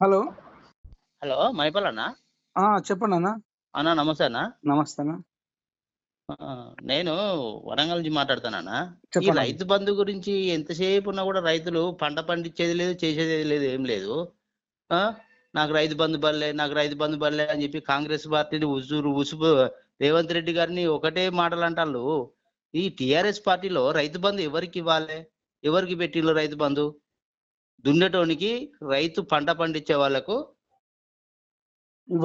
Hello. Hello మైపల్ అన్న? చెప్పండి అన్న. అన్న నమస్తే అన్న. నమస్తే అన్న. నేను వరంగల్ నుంచి మాట్లాడతానన్న ఈ. రైతు బంధు గురించి ఎంతసేపు ఉన్నా కూడా రైతులు పంట పండించేది లేదు చేసేది లేదు ఏం లేదు. నాకు రైతు బంధు బల్లే నాకు రైతు బంధు బల్లే అని చెప్పి కాంగ్రెస్ పార్టీని ఉసురు ఉసుపు రేవంత్ రెడ్డి గారిని ఒకటే మాటలు అంటాళ్ళు. ఈ టిఆర్ఎస్ పార్టీలో రైతు బంధు ఎవరికి ఇవ్వాలి? ఎవరికి పెట్టిళ్ళు రైతు బంధు? దున్నటోనికి రైతు పంట పండించే వాళ్ళకు.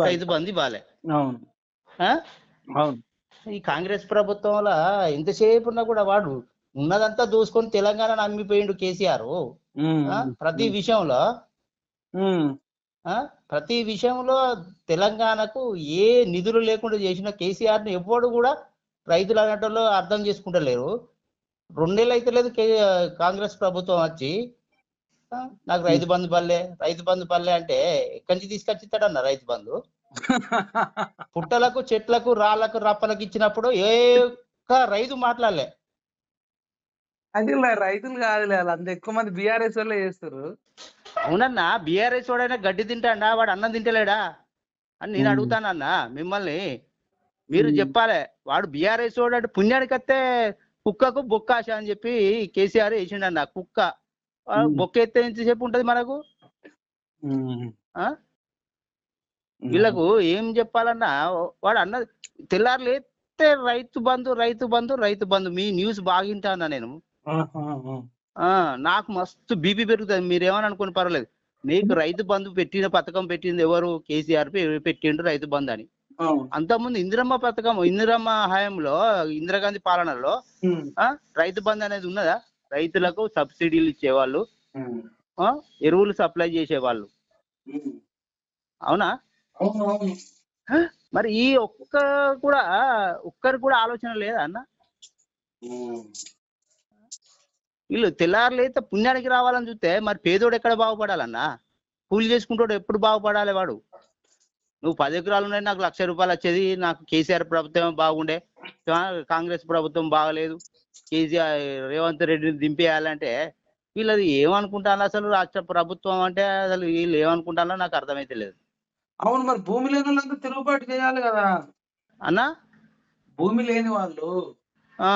రైతు బంధు ఇవ్వాలి. అవును. ఈ కాంగ్రెస్ ప్రభుత్వంలో ఎంతసేపు ఉన్నా కూడా వాడు ఉన్నదంతా దూసుకొని తెలంగాణ నమ్మిపోయిండు కేసీఆర్? ప్రతి విషయంలో? ప్రతి విషయంలో తెలంగాణకు ఏ నిధులు లేకుండా చేసిన కేసీఆర్ని ఎవ్వడు కూడా రైతులు అనేటోళ్ళు అర్థం చేసుకుంటలేరు. రెండేళ్ళు అయితే లేదు కాంగ్రెస్ ప్రభుత్వం వచ్చి? నాకు రైతు బంధు పల్లె రైతు బంధు పల్లె అంటే ఎక్కడి నుంచి తీసుకొచ్చి ఇస్తాడన్న రైతు బంధు? పుట్టలకు చెట్లకు రాళ్ళకు రప్పలకు ఇచ్చినప్పుడు ఏ ఒక్క రైతు మాట్లాడలే. అది లే, రైతులు కాదులే అంత ఎక్కువ మంది బీఆర్ఎస్ వాళ్ళే చేస్తారు. అవునన్నా బీఆర్ఎస్ వాడైనా గడ్డి తింటాడా? వాడు అన్నం తింటలేడా? అని నేను. అడుగుతానన్నా మిమ్మల్ని. మీరు. చెప్పాలి వాడు బీఆర్ఎస్ వాడు అంటే పుణ్యానికి వస్తే కుక్కకు బొక్క ఆశ అని చెప్పి కేసీఆర్ వేసిండన్న కుక్క. బొక్క ఎత్తే ఎంతసేపు ఉంటది మనకు. వీళ్ళకు ఏం చెప్పాలన్నా వాడు అన్నది తెల్లారు లేస్తే రైతు బంధు రైతు బంధు రైతు బంధు. మీ న్యూస్ బాగింటానా నేను? ఆహా, ఆ. ఆ నాకు మస్తు బీపీ పెరుగుతుంది. మీరేమని అనుకుని పర్వాలేదు. నీకు రైతు బంధు పెట్టిన పథకం పెట్టింది ఎవరు? కేసీఆర్ పె- పెట్టిండు రైతు బంధు అని. అంతకుముందు ఇందిరమ్మ పథకం ఇందిరమ్మ హయాంలో ఇందిరాగాంధీ పాలనలో రైతు బంధు అనేది ఉన్నదా? రైతులకు సబ్సిడీలు ఇచ్చేవాళ్ళు ఎరువులు సప్లై చేసేవాళ్ళు. అవునా? మరి ఈ ఒక్క కూడా ఒక్కరు కూడా ఆలోచన లేదా అన్న. వీళ్ళు తెల్లారులైతే పుణ్యానికి రావాలని చూస్తే మరి పేదోడు ఎక్కడ బాగుపడాలన్నా? కూలి చేసుకుంటాడు ఎప్పుడు బాగుపడాలి వాడు? నువ్వు పది ఎకరాలు ఉన్నాయి నాకు లక్ష రూపాయలు వచ్చేది నాకు కేసీఆర్ ప్రభుత్వం బాగుండే. కాంగ్రెస్ ప్రభుత్వం బాగలేదు. కేసీఆర్ రేవంత్ రెడ్డిని దింపేయాలంటే వీళ్ళది ఏమనుకుంటాను అసలు? రాష్ట్ర ప్రభుత్వం అంటే అసలు వీళ్ళు ఏమనుకుంటానో నాకు అర్థమైతే లేదు. అవును మరి భూమి లేని వాళ్ళంతా తిరుగుబాటు చేయాలి కదా. అన్నా? భూమి లేని వాళ్ళు ఆ,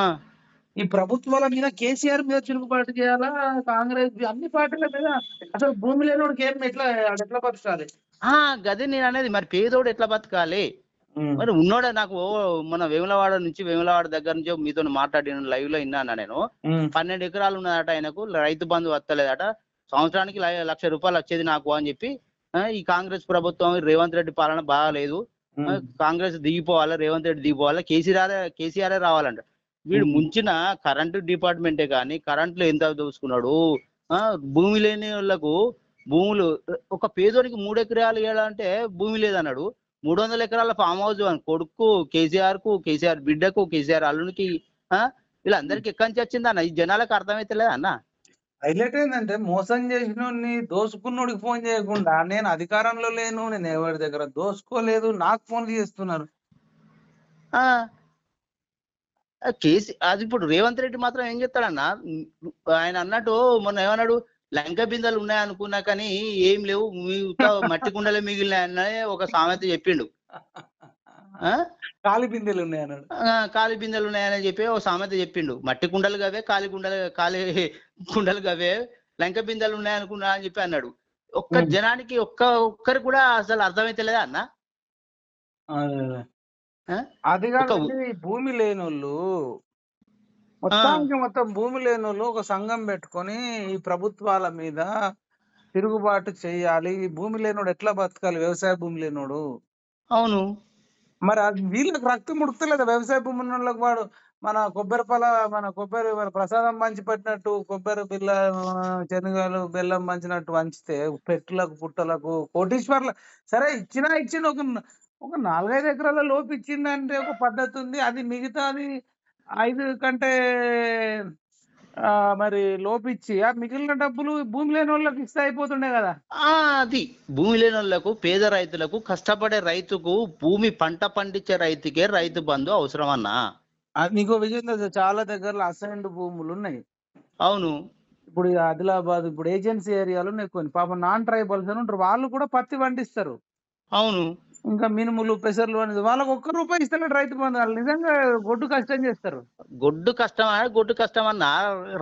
ఈ ప్రభుత్వాల మీద కేసీఆర్ మీద తిరుగుబాటు చేయాలా? కాంగ్రెస్ అన్ని పార్టీల మీద? అసలు భూమి లేనివాడికి ఏం ఎట్లా ఎట్లా బతకాలి? ఆ, గదే నేను అనేది మరి పేదోడు ఎట్లా బతకాలి? మరి ఉన్నోడే నాకు మన వేములవాడ నుంచి వేములవాడ దగ్గర నుంచి మీతో మాట్లాడిన లైవ్లో విన్నాను నేను. పన్నెండు ఎకరాలు ఉన్నదట ఆయనకు రైతు బంధు వస్తలేదట. సంవత్సరానికి లక్ష రూపాయలు వచ్చేది నాకు అని చెప్పి ఈ కాంగ్రెస్ ప్రభుత్వం రేవంత్ రెడ్డి పాలన బాగాలేదు. కాంగ్రెస్ దిగిపోవాలి రేవంత్ రెడ్డి దిగిపోవాలి కేసీఆర్ కేసీఆర్ రావాలంట. వీడు. ముంచిన కరెంటు డిపార్ట్మెంటే కానీ కరెంట్లో ఎంత దోసుకున్నాడు? ఆ, భూమి లేని వాళ్ళకు భూములు ఒక పేదోనికి మూడు ఎకరాలు ఇవ్వాలంటే భూమి లేదన్నాడు. మూడు వందల ఎకరాల ఫామ్ హౌస్ అని కొడుకు కేసీఆర్కు కేసీఆర్ బిడ్డకు కేసీఆర్ అల్లునికి వీళ్ళందరికీ ఎక్కడి నుంచి వచ్చింది అన్న? ఈ జనాలకు అర్థమైతలేదు అన్న? హైలైట్ ఏంటంటే మోసం చేసినోడిని దోసుకున్నోడికి ఫోన్ చేయకుండా నేను అధికారంలో లేను నేను ఎవరి దగ్గర దోసుకోలేదు నాకు ఫోన్లు చేస్తున్నారు. కేసీ అది ఇప్పుడు రేవంత్ రెడ్డి మాత్రం ఏం చెప్తాడన్న ఆయన అన్నట్టు మొన్న ఏమన్నాడు లంక బిందెలు ఉన్నాయి అనుకున్నా కానీ ఏం లేవు మట్టి కుండలే మిగిలినాయని ఒక సామెత చెప్పిండు. ఆ? కాలి బిందెలు ఉన్నాయి అన్నాడు. ఆ, ఖాళీ బిందెలు ఉన్నాయని చెప్పి ఒక సామెత చెప్పిండు. మట్టి కుండలు గవే ఖాళీ కుండలు ఖాళీ కుండలు గవే లంక బిందెలు ఉన్నాయనుకున్నా అని చెప్పి అన్నాడు. ఒక్క. జనానికి ఒక్క ఒక్కరు కూడా అసలు అర్థమైతలేదా అన్న? అదే, కాదు భూమి లేనోళ్ళు. మొత్తానికి మొత్తం భూమి లేనోళ్ళు ఒక సంఘం పెట్టుకొని ఈ ప్రభుత్వాల మీద తిరుగుబాటు చేయాలి. ఈ భూమి లేనోడు ఎట్లా బతకాలి? వ్యవసాయ భూమి లేనోడు. అవును. మరి అది వీళ్ళకి రక్తం ఉడతలేదు వ్యవసాయ భూమి ఉన్న వాళ్ళకి వాడు మన కొబ్బరి పల మన కొబ్బరి మన ప్రసాదం పంచి పెట్టినట్టు కొబ్బరి బిల్ల శనగలు బెల్లం పంచినట్టు పంచితే పెట్టులకు పుట్టలకు కోటీశ్వర్ల సరే ఇచ్చినా ఇచ్చిన ఒక ఒక నాలుగైదు ఎకరాల లోపు ఇచ్చిందంటే ఒక పద్ధతి ఉంది. అది మిగతాది ఐదు కంటే ఆ, మరి లోపిచ్చి ఆ మిగిలిన డబ్బులు భూమి లేని వాళ్ళకి ఇస్తే అయిపోతుండే కదా. ఆ అది. భూమి లేని వాళ్ళకు పేద రైతులకు కష్టపడే రైతుకు భూమి పంట పండించే రైతుకే రైతు బంధు అవసరం అన్నా అది నీకు విజయం తెలుసా? చాలా దగ్గరలో అసైన్డ్ భూములు ఉన్నాయి. అవును. ఇప్పుడు ఈ ఆదిలాబాద్ ఇప్పుడు ఏజెన్సీ ఏరియాలో ఎక్కువ పాపం నాన్ ట్రైబల్స్ అని ఉంటారు. వాళ్ళు కూడా పత్తి పండిస్తారు. అవును. ఇంకా మినుములు పెసర్లు అనేది వాళ్ళకి ఒక్క రూపాయి ఇస్తలేడు రైతు బంధు. వాళ్ళు నిజంగా గొడ్డు కష్టం చేస్తారు. గొడ్డు కష్టమా? గొడ్డు కష్టం అన్న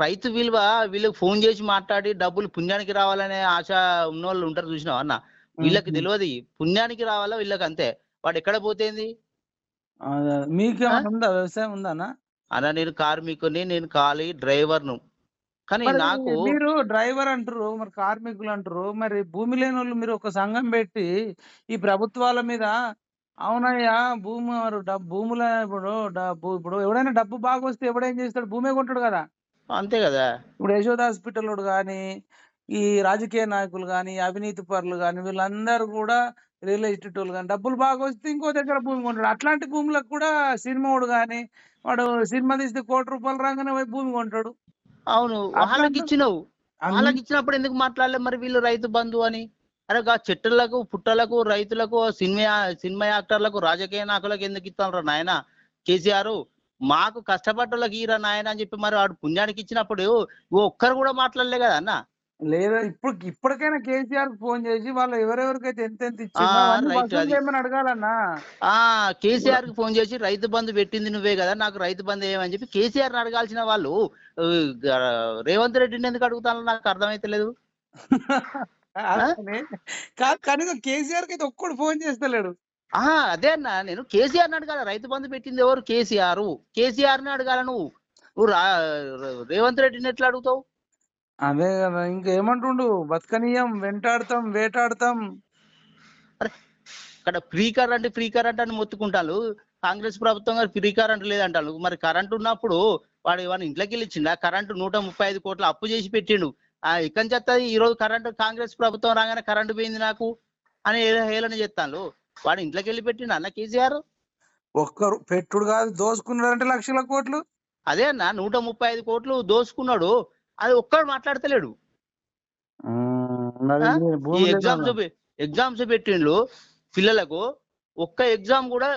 రైతు విలువ వీళ్ళకి ఫోన్ చేసి మాట్లాడి డబ్బులు పుణ్యానికి రావాలనే ఆశ ఉన్న వాళ్ళు ఉంటారు చూసినావా అన్న? వీళ్ళకి. తెలియదు. పుణ్యానికి రావాలా వీళ్ళకి అంతే? వాడు ఎక్కడ పోతేంది మీకేమైనా ఉందా? వ్యవసాయం ఉందానా అన్న నేను కార్మికుని నేను ఖాళీ డ్రైవర్ను. కానీ నాకు మీరు డ్రైవర్ అంటారు మరి కార్మికులు అంటారు మరి భూమి లేని వాళ్ళు మీరు ఒక సంఘం పెట్టి ఈ ప్రభుత్వాల మీద అవునయ్యా భూమి భూముల ఇప్పుడు ఇప్పుడు ఎవడైనా డబ్బు బాగా వస్తే ఎవడేం చేస్తాడు? భూమే కొంటాడు కదా. అంతే కదా. ఇప్పుడు యశోద హాస్పిటల్ కానీ ఈ రాజకీయ నాయకులు కానీ అవినీతి పరులు కానీ వీళ్ళందరూ కూడా రియల్ ఎస్టేట్ వాళ్ళు కానీ డబ్బులు బాగా వస్తే ఇంకో దగ్గర భూమి కొంటాడు. అట్లాంటి భూములకు కూడా సినిమాడు కానీ వాడు సినిమా తీస్తే కోటి రూపాయలు రాగానే పోయి భూమి కొంటాడు. అవును. వాళ్ళకి ఇచ్చినావు వాళ్ళకి ఇచ్చినప్పుడు ఎందుకు మాట్లాడలే మరి వీళ్ళు రైతు బంధు అని? అరే చెట్టులకు పుట్టలకు రైతులకు సినిమా సినిమా యాక్టర్లకు రాజకీయ నాయకులకు ఎందుకు ఇస్తాను నాయన? కేసీఆర్ మాకు కష్టపడ్డోళ్ళకి ఈరా నాయన అని చెప్పి మరి వాడు పుణ్యానికి ఇచ్చినప్పుడు ఒక్కరు కూడా మాట్లాడలే కదా అన్న? లేదా ఇప్పుడు ఇప్పటికైనా కేసీఆర్ ఫోన్ చేసి వాళ్ళు ఎవరెవరికైతే ఎంత ఎంత ఇచ్చిందో అడగాలన్నా. ఆ కేసీఆర్కి ఫోన్ చేసి రైతు బంధు పెట్టింది నువ్వే కదా నాకు రైతు బంధు ఏమని చెప్పి కేసీఆర్ అడగాల్సిన వాళ్ళు రేవంత్ రెడ్డిని ఎందుకు అడుగుతానో నాకు అర్థమైతలేదు. కనీసం కేసీఆర్కి అయితే ఒక్కడు ఫోన్ చేస్తలేడు. ఆ అదే అన్న నేను కేసీఆర్ని అడగాల రైతు బంధు పెట్టింది ఎవరు? కేసీఆర్. కేసీఆర్ని అడగాల నువ్వు. రేవంత్ రెడ్డిని ఎట్లా అడుగుతావు? అదే కదా ఇంకేమంటుండు? బతకనీయం. వెంటాడతాం వేటాడతాం. ఇక్కడ ఫ్రీ కరెంట్ ఫ్రీ కరెంట్ అని మొత్తుకుంటారు కాంగ్రెస్ ప్రభుత్వం గారు ఫ్రీ కరెంట్ లేదంటారు మరి కరెంట్ ఉన్నప్పుడు వాడు ఏమైనా ఇంట్లోకి వెళ్ళి ఇచ్చిండా? కరెంటు నూట ముప్పై ఐదు కోట్ల అప్పు చేసి పెట్టిండు. ఆ ఇక్కడి ఈ రోజు కరెంట్ కాంగ్రెస్ ప్రభుత్వం రాగానే కరెంటు పోయింది నాకు అని హేళన చేస్తాను వాడు ఇంట్లోకి వెళ్ళి పెట్టిండు అన్న కేసీఆర్? ఒక్కరు పెట్టుడు కాదు దోసుకున్నాడంటే లక్షల కోట్లు. అదే అన్న నూట ముప్పై ఐదు కోట్లు దోసుకున్నాడు. అది ఒక్కడు మాట్లాడతలేడు. ఎగ్జామ్స్? ఎగ్జామ్స్ పెట్టిండ్రు పిల్లలకు ఒక్క ఎగ్జామ్ కూడా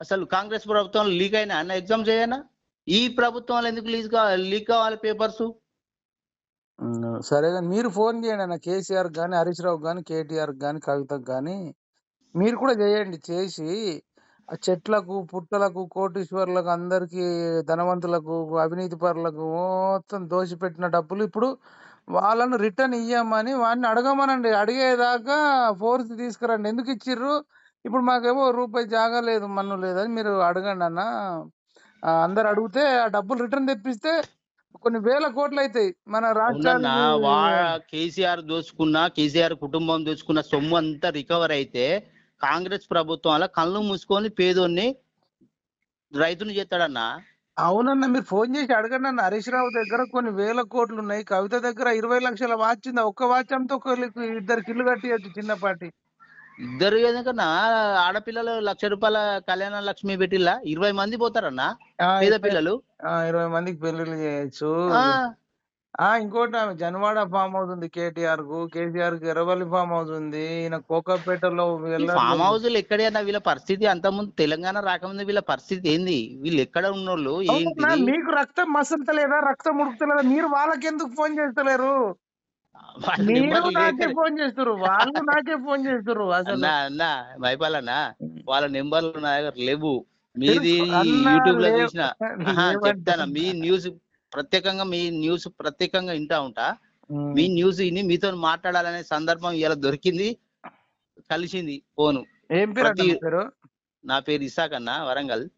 అసలు కాంగ్రెస్ ప్రభుత్వం లీక్ అయినా అన్న ఎగ్జామ్ చేయనా? ఈ ప్రభుత్వంలో ఎందుకు లీక్ లీక్ కావాలి పేపర్స్? సరే కానీ మీరు ఫోన్ చేయండి అన్న కేసీఆర్ కానీ హరీష్ రావు కానీ కేటీఆర్ కానీ కవితకు కానీ మీరు కూడా చేయండి చేసి ఆ చెట్లకు పుట్టలకు కోటీశ్వర్లకు అందరికి ధనవంతులకు అవినీతి పరులకు మొత్తం దోషిపెట్టిన డబ్బులు ఇప్పుడు వాళ్ళను రిటర్న్ ఇయ్యమని వాడిని అడగమనండి. అడిగేదాకా ఫోర్స్ తీసుకురండి. ఎందుకు ఇచ్చిర్రు? ఇప్పుడు మాకేమో రూపాయి జాగా లేదు మన్ను లేదని మీరు అడగండి అన్న. అందరు అడిగితే ఆ డబ్బులు రిటర్న్ తెప్పిస్తే కొన్ని వేల కోట్లు అవుతాయి మన అవునన్నా కేసీఆర్ దోచుకున్న కేసీఆర్ కుటుంబం దోచుకున్న సొమ్ము అంతా రికవర్ అయితే కాంగ్రెస్ ప్రభుత్వం అలా కళ్ళు మూసుకొని పేదోన్ని రైతుని చేస్తాడన్నా? అవునన్న మీరు ఫోన్ చేసి అడగండి అన్న. హరీష్ రావు దగ్గర కొన్ని వేల కోట్లు ఉన్నాయి. కవిత దగ్గర ఇరవై లక్షల వాచ్ ఉంది. ఒక్క వాచ్ అమ్మితే ఒకరికి ఇద్దరికి ఇల్లు కట్టియచ్చు చిన్నపాటి. ఇద్దరు ఎందుకన్నా? ఆడపిల్లలు లక్ష రూపాయల కళ్యాణ లక్ష్మి పెట్టిల్లా? ఇరవై మంది పోతారన్నా? పేద పిల్లలు? ఇరవై మందికి పెళ్ళిళ్ళు చేయొచ్చు. ఆ ఇంకోటి ఆమె జన్వాడ ఫామ్ హౌస్ ఉంది కేటీఆర్కు. కేసీఆర్కు ఎర్రవల్లి ఫామ్ హౌస్ ఉంది. ఈయన కోకాపేటలో ఈ. ఫామ్ హౌస్లు ఎక్కడైనా వీళ్ళ పరిస్థితి అంతకుముందు తెలంగాణ రాకముందు వీళ్ళ పరిస్థితి ఏంది? వీళ్ళు ఎక్కడ ఉన్నోళ్ళు? ఏంటిది? మీకు రక్తం మసలుతలేదా? రక్తం ఉడుకుతలేదా? మీరు వాళ్ళకి ఎందుకు ఫోన్ చేస్తలేరు? వాళ్ళ మీరు నెంబర్లు నాకే ఫోన్ చేస్తారు వాళ్ళు నాకే ఫోన్ చేస్తారు అసలు. అన్నా వాళ్ళ నెంబర్లు నా దగ్గర లేవు. మీది యూట్యూబ్లో. చూసిన ఆహా, లేవంటే- చెప్తాను? మీ న్యూస్ ప్రత్యేకంగా మీ న్యూస్ ప్రత్యేకంగా వింటా ఉంటా. మీ న్యూస్ విని మీతో మాట్లాడాలనే సందర్భం ఇలా దొరికింది కలిసింది ఫోను. ఏం పేరు? నా పేరు ఇసాక్ అన్న వరంగల్.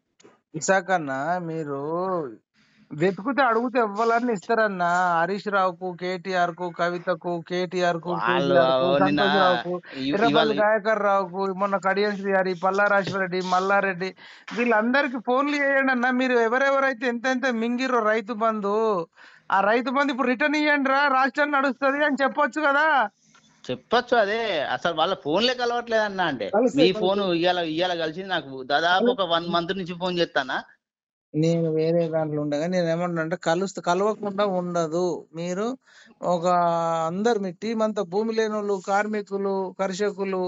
ఇసాక్ అన్న మీరు వెతుకుతే అడుగుతే ఇవ్వాలని ఇస్తారన్న. హరీష్ రావుకు కేటీఆర్కు కవితకు కేటీఆర్కు సంతోష్ రావుకు దయాకర్ మొన్న కడియం శ్రీహరి పల్లారాశ్వరెడ్డి మల్లారెడ్డి వీళ్ళందరికి ఫోన్లు చేయండి అన్న. మీరు ఎవరెవరైతే ఎంతెంత మింగిరో రైతు బంధు ఆ రైతు బంధు ఇప్పుడు రిటర్న్ ఇయ్యండి రా. రాష్ట్రం నడుస్తుంది అని చెప్పొచ్చు కదా. చెప్పొచ్చు అదే. అసలు వాళ్ళ ఫోన్లే కలవట్లేదు అన్న అంటే మీ. ఫోన్ ఇవాళ ఇవాళ కలిసింది నాకు. దాదాపు ఒక వన్ మంత్ నుంచి ఫోన్ చేస్తానా. నేను వేరే దాంట్లో ఉండగా నేను ఏమంటున్నా కలుస్త కలవకుండా ఉండదు. మీరు ఒక అందరు మీ టీం అంతా భూమి లేని వాళ్ళు కార్మికులు కర్షకులు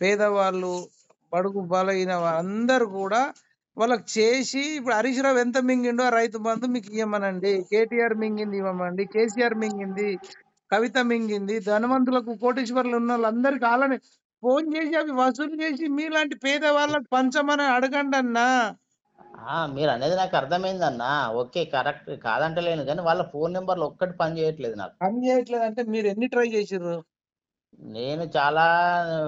పేదవాళ్ళు బడుగు బలైన అందరు కూడా వాళ్ళకి చేసి ఇప్పుడు హరీష్ రావు ఎంత మింగిండో ఆ రైతు బంధు మీకు ఇవ్వమనండి కేటీఆర్ మింగింది ఇవ్వమండి కేసీఆర్ మింగింది కవిత మింగింది ధనవంతులకు కోటేశ్వర్లు ఉన్న వాళ్ళందరికి వాళ్ళని ఫోన్ చేసి అవి వసూలు చేసి మీలాంటి పేదవాళ్ళకి పంచమని అడగండి అన్నా మీరు అనేది నాకు అర్థమైంది అన్న ఓకే కరెక్ట్ కాదంటలేను కానీ వాళ్ళ ఫోన్ నెంబర్లు ఒక్కటి పని చేయట్లేదు నాకు. పని చేయట్లేదు అంటే మీరు ఎన్ని ట్రై చేసిర్రు? నేను చాలా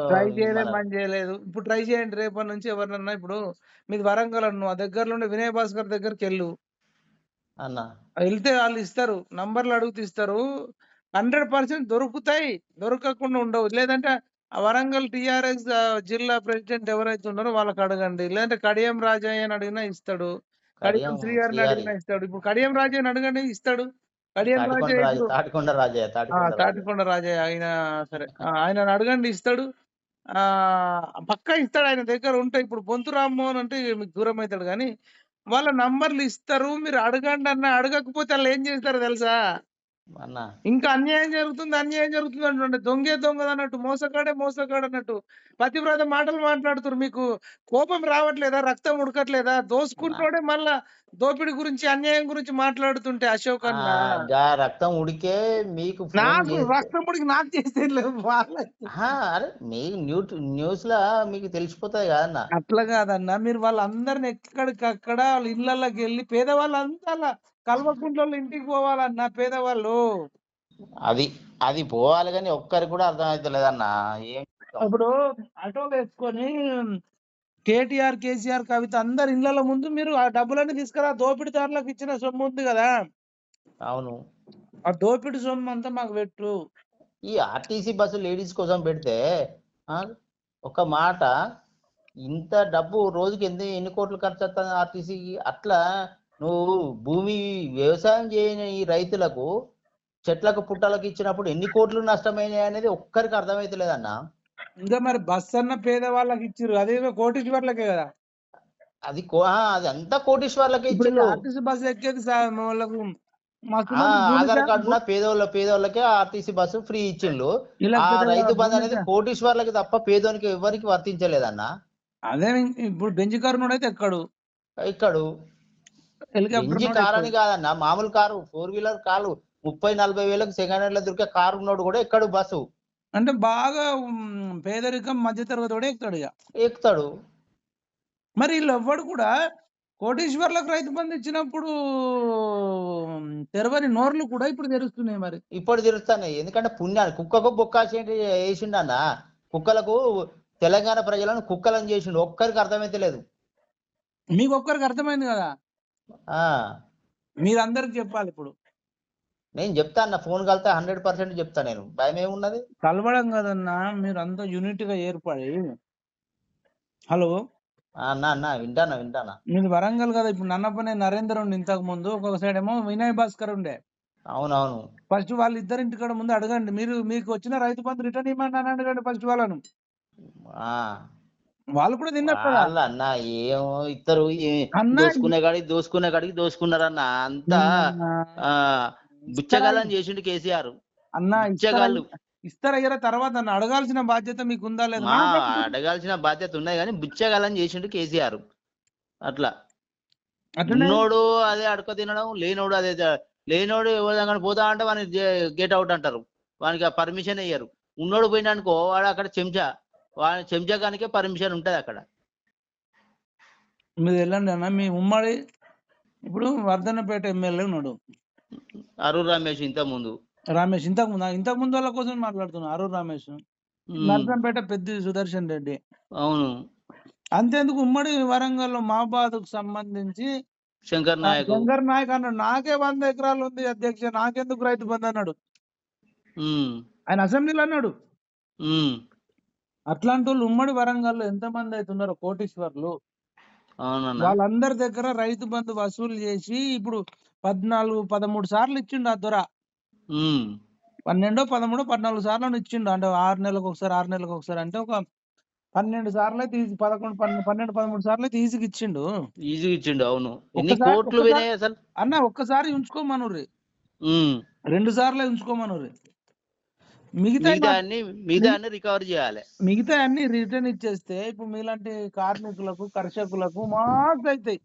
ట్రై చేయలేదు పని చేయలేదు. ఇప్పుడు ట్రై చేయండి రేపటి నుంచి ఎవరినన్నా ఇప్పుడు మీది వరంగల్ అన్ను. ఆ దగ్గరలో ఉండే వినయ్ భాస్కర్ దగ్గరికి వెళ్ళు. అన్న. వెళ్తే వాళ్ళు ఇస్తారు. నంబర్లు అడుగుతూ ఇస్తారు. హండ్రెడ్ పర్సెంట్ దొరుకుతాయి. దొరకకుండా ఉండవు. లేదంటే వరంగల్ టిఆర్ఎస్ జిల్లా ప్రెసిడెంట్ ఎవరైతే ఉన్నారో వాళ్ళకి అడగండి. లేదంటే కడియం రాజయ్య అని అడిగినా ఇస్తాడు. కడియం శ్రీగారిని. అడిగినా ఇస్తాడు. ఇప్పుడు కడియం రాజయ్యని అడగండి ఇస్తాడు. కడియం రాజయ్య తాటికొండ రాజయ్య ఆయన సరే. ఆ, ఆయనను అడగండి ఇస్తాడు. ఆ పక్కా ఇస్తాడు ఆయన దగ్గర ఉంటాయి ఇప్పుడు బొంతు రామ్మోహన్ అంటే మీకు దూరం అవుతాడు కానీ వాళ్ళ నంబర్లు ఇస్తారు. మీరు అడగండి అన్న అడగకపోతే వాళ్ళు ఏం చేస్తారు తెలుసా? ఇంకా అన్యాయం జరుగుతుంది అన్యాయం జరుగుతుంది అంటుండే. దొంగే దొంగ అన్నట్టు మోసగాడే మోసగాడు అన్నట్టు. పతివ్రత మాటలు మాట్లాడుతారు మీకు. కోపం రావట్లేదా? రక్తం ఉడకట్లేదా? దోసుకుంటోడే మళ్ళా దోపిడి గురించి అన్యాయం గురించి మాట్లాడుతుంటే అశోక్ అన్న. రక్తం ఉడికే మీకు నాకు రక్తం ఉడికి నాకు చేస్తే లేవు వాళ్ళ. ఆ, అరే మీ న్యూట్ న్యూస్ లా మీకు తెలిసిపోతుంది కదన్న అట్లా కాదన్న. మీరు వాళ్ళందరిని ఎక్కడికక్కడ వాళ్ళ ఇళ్ళకి వెళ్ళి పేదవాళ్ళంతా అలా కల్వకుంట్ల ఇంటికి పోవాలన్న పేదవాళ్ళు. అది అది పోవాలి కానీ ఒక్కరికి కూడా అర్థం అవుతలేదన్న ఏం ఇప్పుడు ఆటోలు వేసుకొని కేటీఆర్ కేసీఆర్ కవిత అందరి ఇళ్ళ ముందు మీరు ఆ డబ్బులన్నీ తీసుకురా దోపిడీదారులకు ఇచ్చిన సొమ్ము ఉంది కదా. అవును. ఆ దోపిడీ సొమ్ము అంతా మాకు పెట్టు. ఈ ఆర్టీసీ బస్సు లేడీస్ కోసం పెడితే ఒక మాట ఇంత డబ్బు రోజుకి ఎన్ని ఎన్ని కోట్లు ఖర్చు వస్తుంది ఆర్టీసీకి? అట్లా నువ్వు భూమి వ్యవసాయం చేయని ఈ రైతులకు చెట్లకు పుట్టలకు ఇచ్చినప్పుడు ఎన్ని కోట్లు నష్టమైనాయి అనేది ఒక్కరికి అర్థమైతలేదన్న. ఇంకా మరి బస్ అన్న పేదవాళ్ళకి ఇచ్చిర్రు. అదేదో కోటీశ్వర్లకే కదా. అది అది అంతా కోటీశ్వర్లకే ఇప్పుడు ఇచ్చిండు ఆర్టీసీ బస్ ఎక్కేది సార్ వాళ్ళకు ఆధార్ కార్డు పేదోళ్ళ పేదోళ్ళకే ఆర్టీసీ బస్సు ఫ్రీ ఇచ్చిండు ఇలా ఆ రైతు బంధు అనేది కోటీశ్వర్లకి తప్ప పేదోనికి ఎవరికి వర్తించలేదన్న. అదే ఇప్పుడు బెంజ్ కారు అయితే ఎక్కడు? ఇక్కడ బెంజి కార్ అని కాదన్న మామూలు కారు ఫోర్ వీలర్ కారు ముప్పై నలభై వేలకు సెకండ్ హ్యాండ్లో దొరికే కారు ఉన్నాడు కూడా ఎక్కడు బస్సు. అంటే బాగా పేదరికం మధ్యతరగతి కూడా ఎక్కుతాడు ఇక ఎక్కుతాడు. మరి వీళ్ళు ఎవ్వడు కూడా కోటీశ్వర్లకు రైతు బంధు ఇచ్చినప్పుడు తెరవని నోర్లు కూడా ఇప్పుడు తెరుస్తున్నాయి మరి. ఇప్పుడు తిరుగుతున్నాయి ఎందుకంటే పుణ్యాన్ని కుక్కకు బొక్కాసేంటి వేసిండన్న కుక్కలకు తెలంగాణ ప్రజలను కుక్కలను చేసిండు. ఒక్కరికి అర్థమైతే లేదు. మీకు ఒక్కరికి అర్థమైంది కదా? మీరందరికి చెప్పాలి ఇప్పుడు. నేను చెప్తా అన్న ఫోన్ కలితే హండ్రెడ్ పర్సెంట్ చెప్తా నేను. భయం ఏమున్నది? కలవడం కదన్నా మీరు అంతా యూనిట్గా ఏర్పడి. హలో. అన్న అన్న వింటానా వింటానా? మీది వరంగల్ కదా ఇప్పుడు నన్నపనే నరేందర్ ఉండి ఇంతకు ముందు ఒక సైడ్ ఏమో వినయ్ భాస్కర్ ఉండే. అవునవును. ఫస్ట్ వాళ్ళ ఇద్దరు ఇంటికాడ ముందు అడగండి మీరు మీకు వచ్చిన రైతు బంధు రిటర్న్ ఇవ్వండి అని అడగండి ఫస్ట్ వాళ్ళను. ఆ. వాళ్ళు కూడా తిన్నారు వాళ్ళ అన్న ఏమో ఇద్దరు అన్న దోసుకునే కాడికి దోసుకునే కాడికి దోసుకున్నారన్న అంతా ఆ బుచ్చగాళ్ళని చేసిండు కేసీఆర్. అన్న బుచ్చగాళ్ళు. ఇస్తారా ఇయ్యరా తర్వాత నన్ను అడగాల్సిన బాధ్యత మీకు ఉందా లేదా అడగాల్సిన బాధ్యత ఉన్నాయి కానీ బుచ్చగాళ్ళని చేసిండు కేసీఆర్. అట్లా. ఉన్నోడు అదే అడక తినడం లేనోడు అదే లేనోడు ఎవరు పోతా అంటే వాని గేట్ అవుట్ అంటారు. వానికి పర్మిషన్ ఇయ్యరు. ఉన్నోడు పోయినానుకో వాడు అక్కడ చెంచా. వాడి చెంచా కానికే పర్మిషన్ ఉంటది అక్కడ. మీరు వెళ్ళండి అన్న మీ ఉమ్మడి ఇప్పుడు వర్ధన్నపేట ఎమ్మెల్యే ఉన్నాడు. అరుణ్ రమేష్ ఇంత ముందు. రమేష్ ఇంతకు ముందు ఇంతకు ముందు వాళ్ళ కోసం మాట్లాడుతున్నా అరుణ్ రమేష్. నర్సంపేట పెద్ద సుదర్శన్ రెడ్డి. అవును. అంతేందుకు ఉమ్మడి వరంగల్ మాబాద్కు సంబంధించి శంకర్ నాయక్. శంకర్ నాయక్ అన్నాడు నాకే వంద ఎకరాలు ఉంది అధ్యక్ష నాకెందుకు రైతు బంధు అన్నాడు. ఆయన అసెంబ్లీలో అన్నాడు. అట్లాంటి వాళ్ళు ఉమ్మడి వరంగల్లో ఎంతమంది అవుతున్నారో కోటీశ్వర్లు అవునన్న. వాళ్ళందరి దగ్గర రైతు బంధు వసూలు చేసి ఇప్పుడు పద్నాలుగు పదమూడు సార్లు ఇచ్చిండు ఆ దొర. పన్నెండో పదమూడో పద్నాలుగు సార్లు ఇచ్చిండు. అంటే ఆరు నెలలకు ఒకసారి ఆరు నెలలకు ఒకసారి అంటే ఒక పన్నెండు సార్లు తీసి పదకొండు పన్నెండు పదమూడు సార్లు తీసికి ఇచ్చిండు. ఈజీగా ఇచ్చిండు అవును. అన్న ఒక్కసారి ఉంచుకోమనుర్రి. ఉమ్, రెండు సార్లే ఉంచుకోమనుర్రి. మిగతా అన్ని మిగతా అన్ని రికవర్ చేయాలి. మిగతా అన్ని రిటర్న్ ఇచ్చేస్తే ఇప్పుడు మీలాంటి కార్మికులకు కర్షకులకు మాకు అవుతాయి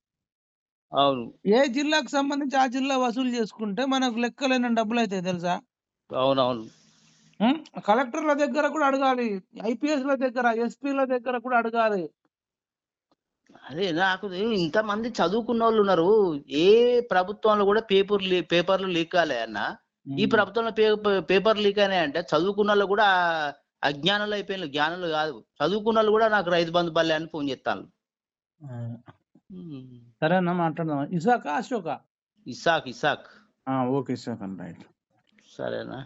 అవును. ఏ జిల్లాకు సంబంధించి ఆ జిల్లా వసూలు చేసుకుంటే మనకు లెక్కలేని డబ్బులు అవుతాయి తెలుసా? అవునవును? కలెక్టర్ల దగ్గర కూడా అడగాలి ఐపీఎస్ ల దగ్గర ఎస్పీల దగ్గర కూడా అడగాలి. అదే నాకు ఇంతమంది చదువుకున్న వాళ్ళు ఉన్నారు ఏ ప్రభుత్వంలో కూడా పేపర్ పేపర్లు లీక్ కాలే అన్న. ఈ ప్రభుత్వంలో పేపర్ లీక్ అయినాయి అంటే చదువుకున్న వాళ్ళు కూడా అజ్ఞానులు అయిపోయిన జ్ఞానులు కాదు. చదువుకున్న వాళ్ళు కూడా నాకు రైతు బంధు పల్లె అని ఫోన్ చేస్తాను. సరేనా మాట్లాడదాం ఇసాక Ashoka? Isaac Isaac. Okay Isaac అండి రైట్. సరేనా?